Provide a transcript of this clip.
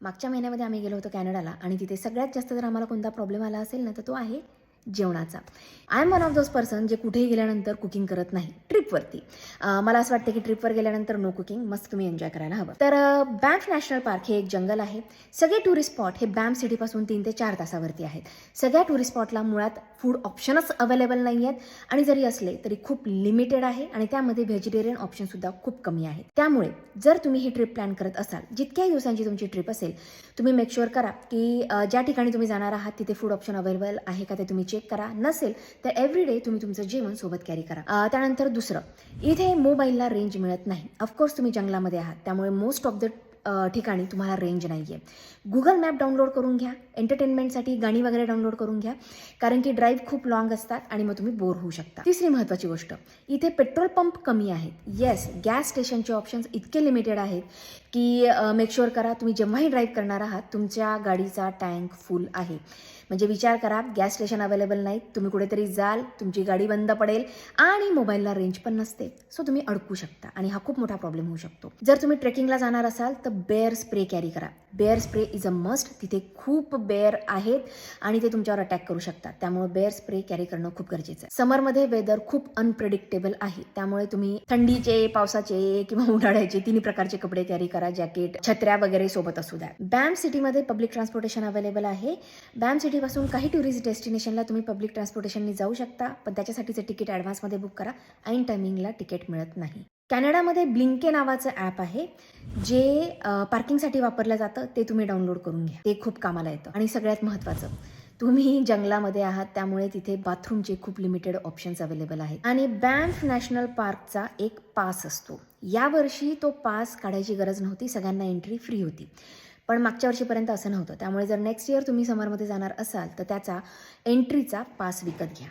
मागच्या महिन्यामध्ये आम्ही गेलो होतो कॅनडाला आणि तिथे सगळ्यात जास्त जर आम्हाला कोणता प्रॉब्लेम आला असेल ना तर तो आहे जेवणाचा. I am one of those person जे कुठेही गेल्यानंतर कुकिंग करत नाही. ट्रिपवरती मला असं वाटतं की ट्रिपवर गेल्यानंतर नो कुकिंग मस्त तुम्ही एन्जॉय करायला हवं. तर बॅम्फ नॅशनल पार्क हे एक जंगल आहे. सगळे टुरिस्ट स्पॉट हे बॅम्प सिटीपासून तीन ते चार तासावरती आहेत. सगळ्या टुरिस्ट स्पॉटला मुळात फूड ऑप्शनच अवेलेबल नाही आहेत. आणि जरी असले तरी खूप लिमिटेड आहे आणि त्यामध्ये व्हेजिटेरियन ऑप्शनसुद्धा खूप कमी आहेत. त्यामुळे जर तुम्ही ही ट्रिप प्लॅन करत असाल जितक्याही दिवसांची तुमची ट्रिप असेल तुम्ही मेक शुअर करा की ज्या ठिकाणी तुम्ही जाणार आहात तिथे फूड ऑप्शन अवेलेबल आहे का ते तुम्ही चेक चेक करा. नसेल तर एव्हरी डे तुम्ही तुमचं जेवण सोबत कॅरी. करा त्यानंतर दुसरं इथे मोबाईलला रेंज मिळत नाही. ऑफकोर्स तुम्ही जंगलामध्ये आहात. त्यामुळे मोस्ट ऑफ द ठिकाणी तुम्हाला रेंज नाही आहे गुगल मॅप डाउनलोड करून घ्या. एंटरटेनमेंटसाठी गाणी वगैरे डाउनलोड करून घ्या. कारण की ड्राईव्ह खूप लॉंग असतात आणि मग तुम्ही बोर होऊ शकता. तिसरी महत्त्वाची गोष्ट इथे पेट्रोल पंप कमी आहेत. येस गॅस स्टेशनचे ऑप्शन्स इतके लिमिटेड आहेत की मेक शुअर करा तुम्ही जेव्हाही ड्राईव्ह करणार आहात तुमच्या गाडीचा टँक फुल आहे. म्हणजे विचार करा गॅस स्टेशन अवेलेबल नाहीत तुम्ही कुठेतरी जाल तुमची गाडी बंद पडेल आणि मोबाईलला रेंज पण नसते. सो तुम्ही अडकू शकता आणि हा खूप मोठा प्रॉब्लेम होऊ शकतो. जर तुम्ही ट्रेकिंगला जाणार असाल तर बेअर स्प्रे कॅरी करा. Bear spray is a must तिथे खूप बेअर आहेत आणि ते तुमच्यावर अटॅक करू शकतात. त्यामुळे बेअर स्प्रे कॅरी करणं खूप गरजेचं आहे. समरमध्ये वेदर खूप अनप्रेडिक्टेबल आहे. त्यामुळे तुम्ही थंडीचे पावसाचे किंवा उन्हाळ्याचे तिन्ही प्रकारचे कपडे कॅरी करा. जॅकेट छत्र्या वगैरे सोबत असू द्या. बॅम सिटीमध्ये पब्लिक ट्रान्सपोर्टेशन अवेलेबल आहे. बॅम सिटीपासून काही टुरिस्ट डेस्टिनेशनला तुम्ही पब्लिक ट्रान्सपोर्टेशनने जाऊ शकता. पण त्याच्यासाठीचं तिकीट ॲडव्हान्समध्ये बुक करा. ऐन टायमिंगला तिकीट मिळत नाही. कॅनडामध्ये ब्लिंके नावाचं ॲप आहे जे पार्किंगसाठी वापरलं जातं ते तुम्ही डाउनलोड करून घ्या. ते खूप कामाला येतं आणि सगळ्यात महत्त्वाचं तुम्ही जंगलामध्ये आहात त्यामुळे तिथे बाथरूमचे खूप लिमिटेड ऑप्शन्स अवेलेबल आहेत. आणि बॅम्फ नॅशनल पार्कचा एक पास असतो. यावर्षी तो पास काढायची गरज नव्हती सगळ्यांना एंट्री फ्री होती. पण मागच्या वर्षीपर्यंत असं नव्हतं. त्यामुळे जर नेक्स्ट इयर तुम्ही समरमध्ये जाणार असाल तर त्याचा एंट्रीचा पास विकत घ्या.